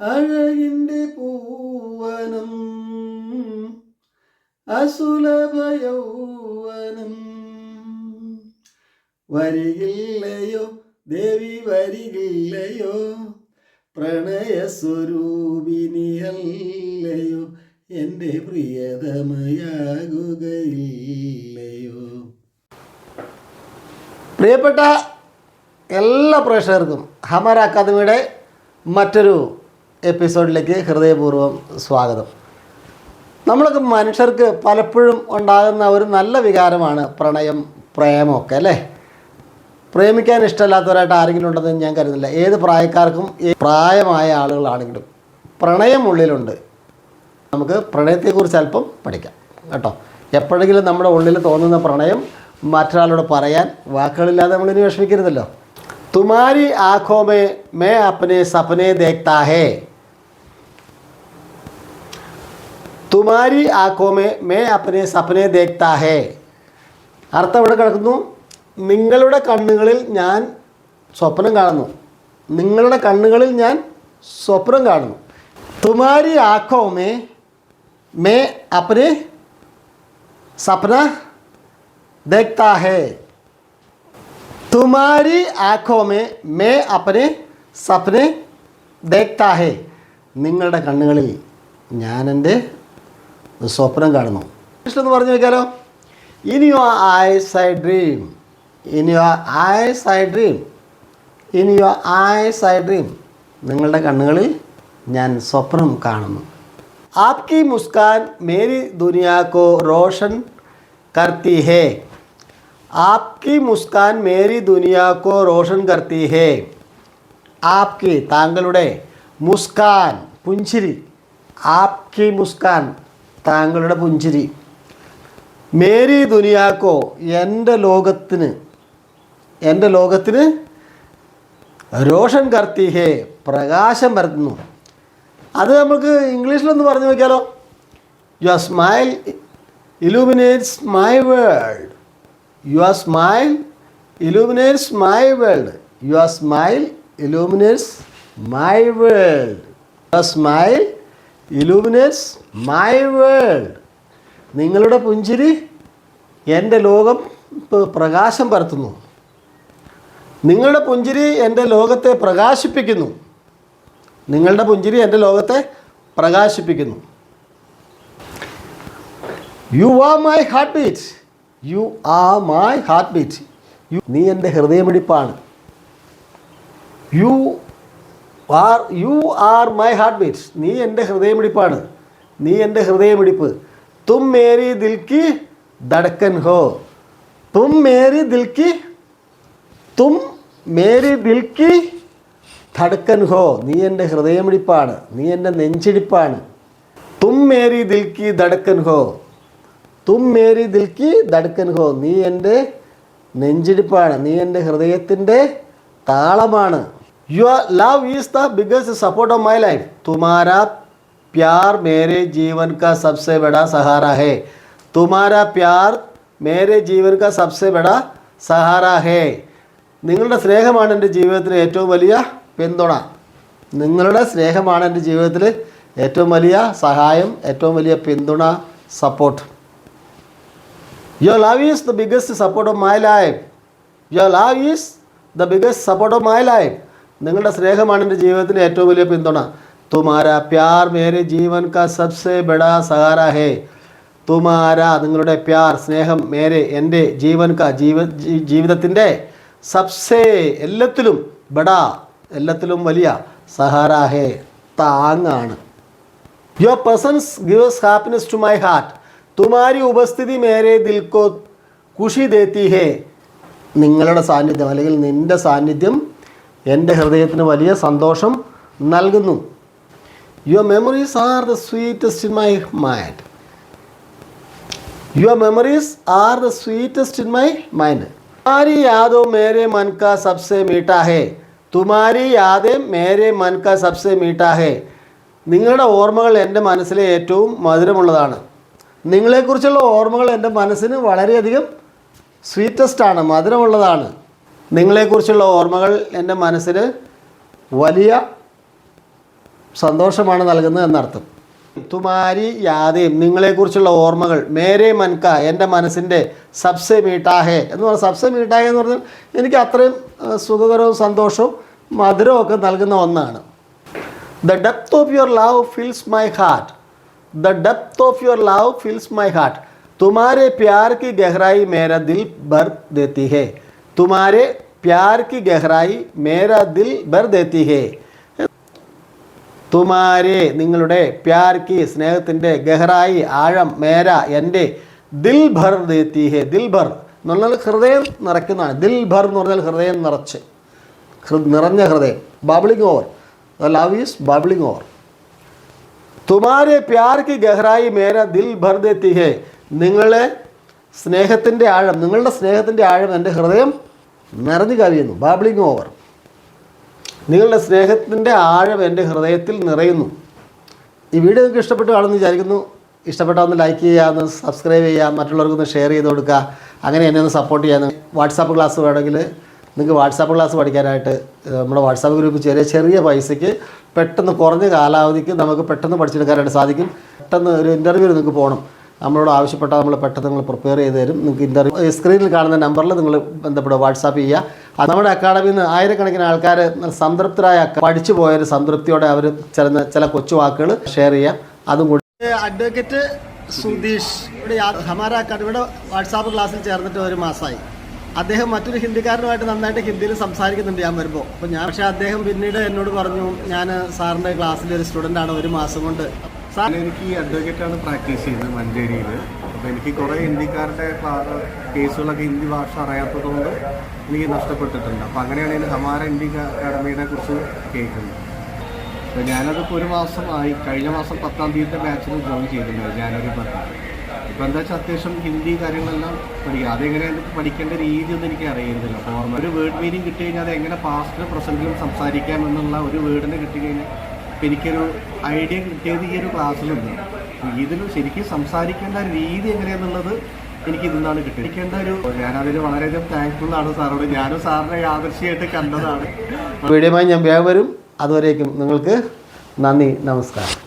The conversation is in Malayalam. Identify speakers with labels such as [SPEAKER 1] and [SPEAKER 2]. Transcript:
[SPEAKER 1] അഴകിന്റെ പൂവനം അസുലഭ യൗവനം വരികില്ലയോ ദേവി വരികില്ലയോ പ്രണയസ്വരൂപിനിയല്ലയോ എന്റെ പ്രിയതമയാകുകയില്ലയോ. പ്രിയപ്പെട്ട എല്ലാ പ്രേക്ഷകർക്കും ഹമർ അക്കാദമിയുടെ മറ്റൊരു എപ്പിസോഡിലേക്ക് ഹൃദയപൂർവം സ്വാഗതം. നമ്മളൊക്കെ മനുഷ്യർക്ക് പലപ്പോഴും ഉണ്ടാകുന്ന ഒരു നല്ല വികാരമാണ് പ്രണയം പ്രേമമൊക്കെ അല്ലേ? പ്രേമിക്കാൻ ഇഷ്ടമല്ലാത്തവരായിട്ട് ആരെങ്കിലും ഉണ്ടെന്ന് ഞാൻ കരുതുന്നില്ല. ഏത് പ്രായക്കാർക്കും പ്രായമായ ആളുകളാണെങ്കിലും പ്രണയം ഉള്ളിലുണ്ട്. നമുക്ക് പ്രണയത്തെക്കുറിച്ച് അല്പം പഠിക്കാം കേട്ടോ? എപ്പോഴെങ്കിലും നമ്മുടെ ഉള്ളിൽ തോന്നുന്ന പ്രണയം മറ്റൊരാളോട് പറയാൻ വാക്കുകളില്ലാതെ നമ്മളിനി വിഷമിക്കരുതല്ലോ. തുമാരി ആഖോ മേ അപ്പനെ സപനെ ദേഖ്താ ഹേ. തുമാരി ആക്കോമേ മേ അപ്പനെ സപ്നെ ദേക്താ ഹേ അർത്ഥം ഇവിടെ കിടക്കുന്നു. നിങ്ങളുടെ കണ്ണുകളിൽ ഞാൻ സ്വപ്നം കാണുന്നു. നിങ്ങളുടെ കണ്ണുകളിൽ ഞാൻ സ്വപ്നം കാണുന്നു. തുമാരി ആക്കോമേ മേ അപ്പന് സപ്ന ദേക്താ ഹേ തുമാരി ആഖോമേ മേ അപ്പന് സപ്നെ ദേക്താ ഹേ നിങ്ങളുടെ കണ്ണുകളിൽ ഞാനെന്റെ സ്വപ്നം കാണുന്നു. എന്ന് പറഞ്ഞു വെക്കാലോ. In your eyes I dream. In your eyes I dream. In your eyes I dream. നിങ്ങളുടെ കണ്ണുകളിൽ ഞാൻ സ്വപ്നം കാണുന്നു. ആപ്കി മുസ്കാൻ മേരി ദുനിയാക്കോ റോഷൻ കർത്തി ഹേ. ആപ്കി മുസ്കാൻ മേരി ദുനിയാക്കോ റോഷൻ കർത്തി ഹേ. ആപ്കി താങ്കളുടെ മുസ്കാൻ പുഞ്ചിരി. ആപ്കി മുസ്കാൻ താങ്കളുടെ പുഞ്ചിരി മേരി ദുനിയാക്കോ എന്റെ ലോകത്തിന് എന്റെ ലോകത്തിന് രോഷൻ കർത്തിഹേ പ്രകാശം പരത്തുന്നു അത് നമുക്ക് ഇംഗ്ലീഷിലൊന്ന് പറഞ്ഞു നോക്കിയാലോ your smile illuminates my world. Your smile illuminates my world. Your smile illuminates my world. Your smile illuminates my world നിങ്ങളുടെ പുഞ്ചിരി എന്റെ ലോകം പ്രകാശം പരത്തുന്നു. നിങ്ങളുടെ പുഞ്ചിരി എന്റെ ലോകത്തെ പ്രകാശിപ്പിക്കുന്നു. നിങ്ങളുടെ പുഞ്ചിരി എന്റെ ലോകത്തെ പ്രകാശിപ്പിക്കുന്നു. You are my heartbeat you are my heartbeat you നീ എന്റെ ഹൃദയമിടിപ്പാണ്. You are you are my heartbeats. നീ എന്റെ ഹൃദയമിടിപ്പാണ്. നീ എന്റെ ഹൃദയമിടിപ്പ്. തും മേരി ദിൽക്കി ധടക്കൻ ഹോ. തും മേരി ദിൽക്കി തും മേരി ദിൽക്കി ധടക്കൻ ഹോ. നീ എന്റെ ഹൃദയമിടിപ്പാണ്. നീ എന്റെ നെഞ്ചിടിപ്പാണ്. തും മേരി ദിൽക്കി ധടക്കൻ ഹോ. തും മേരി ദിൽക്കി ധടക്കൻ ഹോ. നീ എന്റെ നെഞ്ചിടിപ്പാണ്. നീ എന്റെ ഹൃദയത്തിന്റെ താളമാണ്. Your love is the biggest support of my life तुम्हारा പ്യാർ മേരെ ജീവൻ കാ സബ്സെ बड़ा സഹാര ഹേ तुम्हारा പ്യാർ മേരെ ജീവൻ കാ സബ്സെ ബഡ സഹാര ഹേ നിങ്ങളുടെ സ്നേഹമാണ് എന്റെ ജീവിതത്തിലെ ഏറ്റവും വലിയ പിന്തുണ. നിങ്ങളുടെ സ്നേഹമാണ് എന്റെ ജീവിതത്തിൽ ഏറ്റവും വലിയ സഹായം ഏറ്റവും വലിയ പിന്തുണ support your love is the biggest support of my life your love is the biggest support of my life നിങ്ങളുടെ സ്നേഹമാണ് എന്റെ ജീവിതത്തിലെ ഏറ്റവും വലിയ പിന്തുണ. തുമാര പ്യാർ മേരെ ജീവൻ കാ സബ്സെ ബഡാ സഹാര ഹേ. തുമാര നിങ്ങളുടെ പ്യാർ സ്നേഹം മേരെ എന്റെ ജീവൻ കാ ജീവ ജീവിതത്തിന്റെ സബ്സെ എല്ലാത്തിലും ബഡാ എല്ലാത്തിലും വലിയ സഹാര ഹേ. താങ്ങാണ്. Your presence gives happiness to my heart തുമാരി ഉപസ്ഥിതി മേരെ ദിൽക്കോ ഖുഷി ദേത്തി ഹേ. നിങ്ങളുടെ സാന്നിധ്യം അല്ലെങ്കിൽ നിന്റെ സാന്നിധ്യം എന്റെ ഹൃദയത്തിന് വലിയ സന്തോഷം നൽകുന്നു. Your memories are the sweetest in my mind your memories are the sweetest in my mind തുമാരി യാദോ മേരെ का സബ്സെ है തുമാരി യാദേ മേരെ മൻക സബ്സെ മീട്ടാഹേ നിങ്ങളുടെ ഓർമ്മകൾ എന്റെ മനസ്സിലെ ഏറ്റവും മധുരമുള്ളതാണ്. നിങ്ങളെക്കുറിച്ചുള്ള ഓർമ്മകൾ എന്റെ മനസ്സിന് വളരെയധികം സ്വീറ്റസ്റ്റാണ് മധുരമുള്ളതാണ്. നിങ്ങളെക്കുറിച്ചുള്ള ഓർമ്മകൾ എന്റെ മനസ്സിൽ വലിയ സന്തോഷമാണ് നൽകുന്നത് എന്നർത്ഥം. തുമാരി യാദേം നിങ്ങളെക്കുറിച്ചുള്ള ഓർമ്മകൾ മേരെ മൻക എന്റെ മനസ്സിന്റെ സബ്സെ മീട്ടാഹേ എന്ന് പറഞ്ഞാൽ സബ്സെ മീട്ടാഹേ എന്ന് പറഞ്ഞാൽ എനിക്ക് അത്രയും സുഖകരവും സന്തോഷവും മധുരവും ഒക്കെ നൽകുന്ന ഒന്നാണ്. The depth of your love feels my heart the depth of your love feels my heart തുമാരെ പ്യാർ കി ഗഹ്റായി മേര ദിൽ ബർ ദത്തിഹേ तुम्हारे प्यार की गहराई मेरा दिल भर देती है തുമാരെ നിങ്ങളുടെ പ്യാർ കി സ്നേഹത്തിൻ്റെ ഗഹറായി ആഴം മേര എൻ്റെ ദിൽ ഭർ ദേത്തി ഹേ ദിൽ ഭർ എന്ന് പറഞ്ഞാൽ ഹൃദയം നിറയ്ക്കുന്നതാണ് ദിൽ ഭർ എന്ന് പറഞ്ഞാൽ ഹൃദയം നിറച്ച് ഹൃ- നിറഞ്ഞ ഹൃദയം bubbling over love is bubbling over തുമാരെ പ്യാർ കി ഗഹറായി മേര ദിൽ ഭർ ദേത്തി ഹേ നിങ്ങളെ സ്നേഹത്തിൻ്റെ ആഴം നിങ്ങളുടെ സ്നേഹത്തിൻ്റെ ആഴം എൻ്റെ ഹൃദയം നിറഞ്ഞു കവിയുന്നു. ബാബ്ലിങ് ഓവർ നിങ്ങളുടെ സ്നേഹത്തിന്റെ ആഴം എന്റെ ഹൃദയത്തിൽ നിറയുന്നു. ഈ വീഡിയോ നിങ്ങൾക്ക് ഇഷ്ടപ്പെട്ടു കാണുമെന്ന് വിചാരിക്കുന്നു. ഇഷ്ടപ്പെട്ടാൽ ഒന്ന് ലൈക്ക് ചെയ്യുക ഒന്ന് സബ്സ്ക്രൈബ് ചെയ്യുക മറ്റുള്ളവർക്കൊന്ന് ഷെയർ ചെയ്ത് കൊടുക്കുക. അങ്ങനെ എന്നെ ഒന്ന് സപ്പോർട്ട് ചെയ്യാൻ വാട്സാപ്പ് ക്ലാസ് വേണമെങ്കിൽ നിങ്ങൾക്ക് വാട്സാപ്പ് ക്ലാസ് പഠിക്കാനായിട്ട് നമ്മുടെ വാട്സാപ്പ് ഗ്രൂപ്പ് ചെറിയ ചെറിയ പൈസയ്ക്ക് പെട്ടെന്ന് കുറഞ്ഞ കാലാവധിക്ക് നമുക്ക് പെട്ടെന്ന് പഠിച്ചെടുക്കാനായിട്ട് സാധിക്കും. പെട്ടെന്ന് ഒരു ഇന്റർവ്യൂവിൽ നിങ്ങൾക്ക് പോകണം. നമ്മളോട് ആവശ്യപ്പെട്ടാൽ നമ്മൾ പെട്ടെന്ന് നിങ്ങൾ പ്രിപ്പയർ ചെയ്ത് തരും. നിങ്ങൾക്ക് ഇന്റർവ്യൂ സ്ക്രീനിൽ കാണുന്ന നമ്പറിൽ നിങ്ങൾ ബന്ധപ്പെടുക വാട്സാപ്പ് ചെയ്യുക. നമ്മുടെ അക്കാഡമിയിൽ നിന്ന് ആയിരക്കണക്കിന് ആൾക്കാർ സംതൃപ്തരായ പഠിച്ചു പോയൊരു സംതൃപ്തിയോടെ അവർ ചില ചില കൊച്ചു വാക്കുകൾ ഷെയർ ചെയ്യാം അതും കൂടി അഡ്വക്കേറ്റ് സുധീഷ്. ഇവിടെ ഹമാര അക്കാഡമിയുടെ വാട്സാപ്പ് ക്ലാസ്സിൽ ചേർന്നിട്ട് ഒരു മാസമായി അദ്ദേഹം മറ്റൊരു ഹിന്ദിക്കാരനുമായിട്ട് നന്നായിട്ട് ഹിന്ദിയിൽ സംസാരിക്കുന്നുണ്ട് ഞാൻ വരുമ്പോൾ അപ്പോൾ ഞാൻ പക്ഷേ അദ്ദേഹം പിന്നീട് എന്നോട് പറഞ്ഞു ഞാൻ സാറിന്റെ ക്ലാസ്സിലെ ഒരു സ്റ്റുഡന്റാണ് ഒരു മാസം കൊണ്ട്. സാർ.
[SPEAKER 2] എനിക്ക് ഈ അഡ്വക്കേറ്റ് ആണ് പ്രാക്ടീസ് ചെയ്യുന്നത് മഞ്ചേരിയിൽ അപ്പോൾ എനിക്ക് കുറേ ഹിന്ദിക്കാരുടെ കേസുകളൊക്കെ ഹിന്ദി ഭാഷ അറിയാത്തതുകൊണ്ട് എനിക്ക് നഷ്ടപ്പെട്ടിട്ടുണ്ട്. അപ്പോൾ അങ്ങനെയാണ് ഞാൻ ഹമാര ഹിന്ദി അക്കാഡമിയെ കുറിച്ച് കേൾക്കുന്നത്. അപ്പോൾ ഞാനതിപ്പോൾ ഒരു മാസം ആയി. കഴിഞ്ഞ മാസം പത്താം തീയതി ബാച്ചിൽ ജോയിൻ ചെയ്തിട്ടുണ്ട് ജാനുവരി പത്താം ഇപ്പോൾ എന്താ വെച്ചാൽ അത്യാവശ്യം ഹിന്ദി കാര്യങ്ങളെല്ലാം പഠിക്കുക അതെങ്ങനെ പഠിക്കേണ്ട രീതി ഒന്നും എനിക്ക് അറിയുന്നില്ല. ഫോർമൽ ഒരു വേർഡ് മീനിങ് കിട്ടി കഴിഞ്ഞാൽ അത് എങ്ങനെ പാസ്റ്റിലും പ്രസന്റിലും സംസാരിക്കാം എന്നുള്ള ഒരു വേർഡിനെ കിട്ടി കഴിഞ്ഞാൽ ഇപ്പം എനിക്കൊരു ഐഡിയ കിട്ടിയത് ഈ ഒരു ക്ലാസ്സിലുണ്ട് ഇതിൽ ശരിക്കും സംസാരിക്കേണ്ട രീതി എങ്ങനെയാണെന്നുള്ളത് എനിക്ക് ഇതിന്നാണ് കിട്ടിയത്. എനിക്കേണ്ട ഒരു ഞാനതിൽ വളരെയധികം താങ്ക്ഫുൾ ആണ് സാറോട്. ഞാനും സാറിനെ യാദർശിയായിട്ട് കണ്ടതാണ്.
[SPEAKER 1] വീഡിയോമായി ഞാൻ വേഗം വരും. അതുവരേക്കും നിങ്ങൾക്ക് നന്ദി നമസ്കാരം.